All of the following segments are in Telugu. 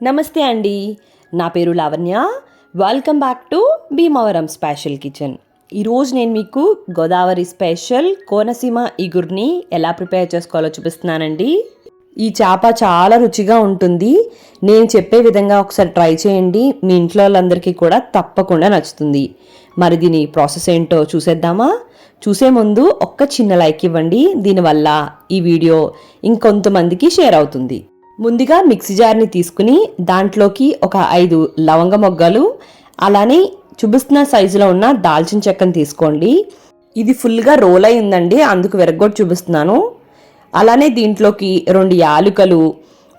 నమస్తే అండి. నా పేరు Lavanya. Welcome back to Bhimavaram special kitchen ఈరోజు నేను మీకు గోదావరి స్పెషల్ కోనసీమ ఇగుర్ని ఎలా ప్రిపేర్ చేసుకోవాలో చూపిస్తున్నానండి. ఈ చేప చాలా రుచిగా ఉంటుంది. నేను చెప్పే విధంగా ఒకసారి ట్రై చేయండి. మీ ఇంట్లో వాళ్ళందరికీ కూడా తప్పకుండా నచ్చుతుంది. మరి దీని ప్రాసెస్ ఏంటో చూసేద్దామా? చూసే ముందు ఒక్క చిన్న లైక్ ఇవ్వండి. దీనివల్ల ఈ వీడియో ఇంకొంతమందికి షేర్ అవుతుంది. ముందుగా మిక్సీ జార్ని తీసుకుని దాంట్లోకి ఒక ఐదు లవంగ మొగ్గలు అలానే చూపిస్తున్న సైజులో ఉన్న దాల్చిన చెక్కను తీసుకోండి. ఇది ఫుల్గా రోల్ అయి ఉందండి అందుకు వెరగొట్టి చూపిస్తున్నాను. అలానే దీంట్లోకి రెండు యాలుకలు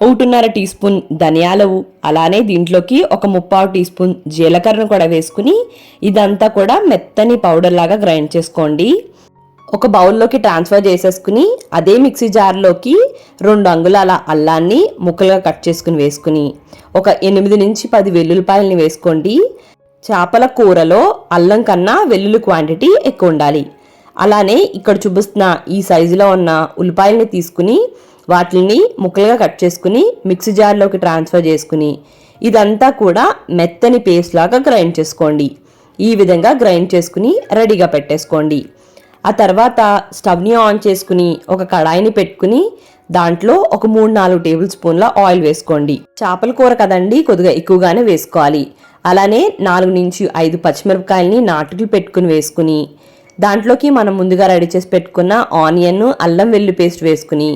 ఒకటిన్నర టీ స్పూన్ ధనియాలు అలానే దీంట్లోకి ఒక ముప్పావు టీ స్పూన్ జీలకర్రను కూడా వేసుకుని ఇదంతా కూడా మెత్తని పౌడర్ లాగా గ్రైండ్ చేసుకోండి. ఒక బౌల్లోకి ట్రాన్స్ఫర్ చేసేసుకుని అదే మిక్సీ జార్లోకి రెండు అంగుళాల అల్లాన్ని ముక్కలుగా కట్ చేసుకుని వేసుకుని ఒక ఎనిమిది నుంచి పది వెల్లుల్లిపాయలని వేసుకోండి. చేపల కూరలో అల్లం కన్నా వెల్లుల్లి క్వాంటిటీ ఎక్కువ ఉండాలి. అలానే ఇక్కడ చూపిస్తున్న ఈ సైజులో ఉన్న ఉల్లిపాయలని తీసుకుని వాటిని ముక్కలుగా కట్ చేసుకుని మిక్సీ జార్లోకి ట్రాన్స్ఫర్ చేసుకుని ఇదంతా కూడా మెత్తని పేస్ట్ లాగా గ్రైండ్ చేసుకోండి. ఈ విధంగా గ్రైండ్ చేసుకుని రెడీగా పెట్టేసుకోండి. ఆ తర్వాత స్టవ్ని ఆన్ చేసుకుని ఒక కడాయిని పెట్టుకుని దాంట్లో ఒక మూడు నాలుగు టేబుల్ స్పూన్ల ఆయిల్ వేసుకోండి. చేపల కూర కదండి కొద్దిగా ఎక్కువగానే వేసుకోవాలి. అలానే నాలుగు నుంచి ఐదు పచ్చిమిరపకాయలని నాటులు పెట్టుకుని వేసుకుని దాంట్లోకి మనం ముందుగా రెడీ చేసి పెట్టుకున్న ఆనియన్ అల్లం వెల్లు పేస్ట్ వేసుకుని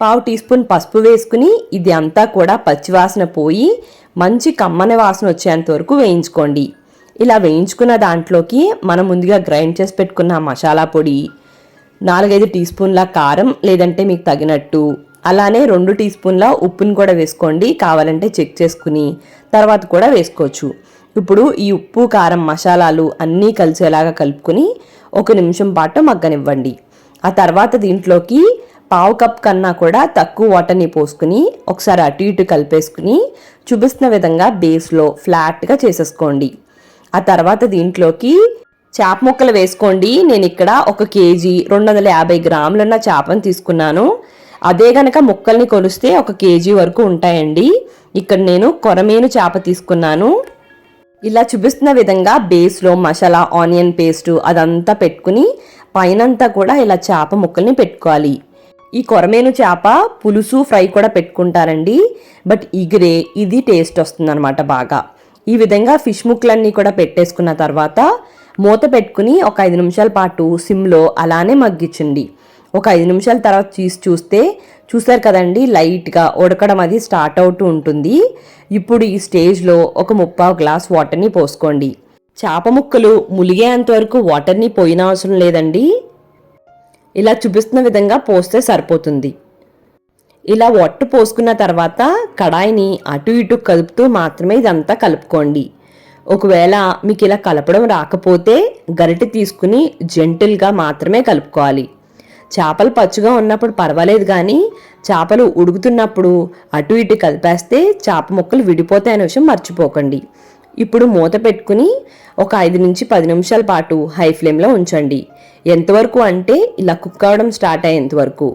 పావు టీ స్పూన్ పసుపు వేసుకుని ఇది అంతా కూడా పచ్చివాసన పోయి మంచి కమ్మని వాసన వచ్చేంత వరకు వేయించుకోండి. ఇలా వేయించుకున్న దాంట్లోకి మనం ముందుగా గ్రైండ్ చేసి పెట్టుకున్న మసాలా పొడి నాలుగైదు టీ స్పూన్ల కారం లేదంటే మీకు తగినట్టు. అలానే రెండు టీ స్పూన్ల ఉప్పుని కూడా వేసుకోండి. కావాలంటే చెక్ చేసుకుని తర్వాత కూడా వేసుకోవచ్చు. ఇప్పుడు ఈ ఉప్పు కారం మసాలాలు అన్నీ కలిసేలాగా కలుపుకొని ఒక నిమిషం పాటు మగ్గనివ్వండి. ఆ తర్వాత దీంట్లోకి పావు కప్ కన్నా కూడా తక్కువ వాటర్ని పోసుకుని ఒకసారి అటు ఇటు కలిపేసుకుని చూపిస్తున్న విధంగా బేస్లో ఫ్లాట్గా చేసేసుకోండి. ఆ తర్వాత దీంట్లోకి చేప ముక్కలు వేసుకోండి. నేను ఇక్కడ ఒక కేజీ రెండు వందల యాభై గ్రాములున్న చేపను తీసుకున్నాను. అదే గనక ముక్కల్ని కొలిస్తే ఒక కేజీ వరకు ఉంటాయండి. ఇక్కడ నేను కొరమేను చేప తీసుకున్నాను. ఇలా చూపిస్తున్న విధంగా బేస్లో మసాలా ఆనియన్ పేస్ట్ అదంతా పెట్టుకుని పైనంతా కూడా ఇలా చేప ముక్కల్ని పెట్టుకోవాలి. ఈ కొరమేను చేప పులుసు ఫ్రై కూడా పెట్టుకుంటారండి. బట్ ఇగిరే ఇది టేస్ట్ వస్తుందన్నమాట బాగా. ఈ విధంగా ఫిష్ ముక్కలన్నీ కూడా పెట్టేసుకున్న తర్వాత మూత పెట్టుకుని ఒక ఐదు నిమిషాల పాటు సిమ్లో అలానే మగ్గించండి. ఒక ఐదు నిమిషాల తర్వాత తీసి చూస్తే చూసారు కదండి లైట్గా ఉడకడం అది స్టార్ట్ అవుతూ ఉంటుంది. ఇప్పుడు ఈ స్టేజ్లో ఒక ముప్పావు గ్లాస్ వాటర్ని పోసుకోండి. చేప ముక్కలు ములిగేంత వరకు వాటర్ని పోయిన అవసరం లేదండి. ఇలా చూపిస్తున్న విధంగా పోస్తే సరిపోతుంది. ఇలా వట్టు పోసుకున్న తర్వాత కడాయిని అటు ఇటు కలుపుతూ మాత్రమే ఇదంతా కలుపుకోండి. ఒకవేళ మీకు ఇలా కలపడం రాకపోతే గరిటె తీసుకుని జెంటిల్గా మాత్రమే కలుపుకోవాలి. చేపలు పచ్చుగా ఉన్నప్పుడు పర్వాలేదు కానీ చేపలు ఉడుకుతున్నప్పుడు అటు ఇటు కలిపేస్తే చేప ముక్కలు విడిపోతాయనే విషయం మర్చిపోకండి. ఇప్పుడు మూత పెట్టుకుని ఒక ఐదు నుంచి పది నిమిషాల పాటు హై ఫ్లేమ్లో ఉంచండి. ఎంతవరకు అంటే ఇలా కుక్ అవడం స్టార్ట్ అయ్యేంత వరకు.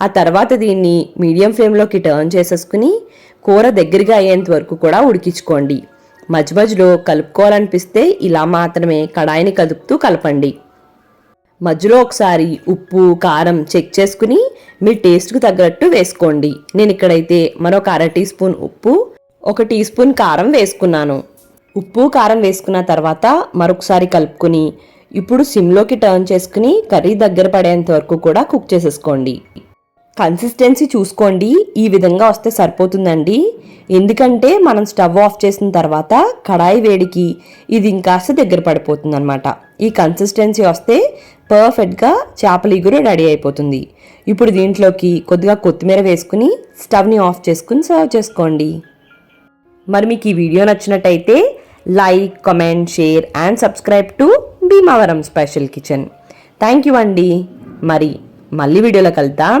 ఆ తర్వాత దీన్ని మీడియం ఫ్లేమ్లోకి టర్న్ చేసేసుకుని కూర దగ్గరగా అయ్యేంత వరకు కూడా ఉడికించుకోండి. మధ్య మధ్యలో కలుపుకోవాలనిపిస్తే ఇలా మాత్రమే కడాయిని కదుపుతూ కలపండి. మధ్యలో ఒకసారి ఉప్పు కారం చెక్ చేసుకుని మీ టేస్ట్కి తగ్గట్టు వేసుకోండి. నేను ఇక్కడైతే మరొక అర టీ స్పూన్ ఉప్పు ఒక టీ స్పూన్ కారం వేసుకున్నాను. ఉప్పు కారం వేసుకున్న తర్వాత మరొకసారి కలుపుకుని ఇప్పుడు సిమ్లోకి టర్న్ చేసుకుని కర్రీ దగ్గర పడేంత వరకు కూడా కుక్ చేసేసుకోండి. కన్సిస్టెన్సీ చూసుకోండి. ఈ విధంగా వస్తే సరిపోతుందండి. ఎందుకంటే మనం స్టవ్ ఆఫ్ చేసిన తర్వాత కడాయి వేడికి ఇది ఇంకాస్త దగ్గర పడిపోతుంది అనమాట ఈ కన్సిస్టెన్సీ వస్తే పర్ఫెక్ట్గా చేపల ఇగురు రెడీ అయిపోతుంది. ఇప్పుడు దీంట్లోకి కొద్దిగా కొత్తిమీర వేసుకుని స్టవ్ని ఆఫ్ చేసుకుని సర్వ్ చేసుకోండి. మరి మీకు ఈ వీడియో నచ్చినట్టయితే like comment share and subscribe to Bhimavaram special kitchen thank you అండి. మరి మళ్ళీ వీడియోలో కలుద్దాం.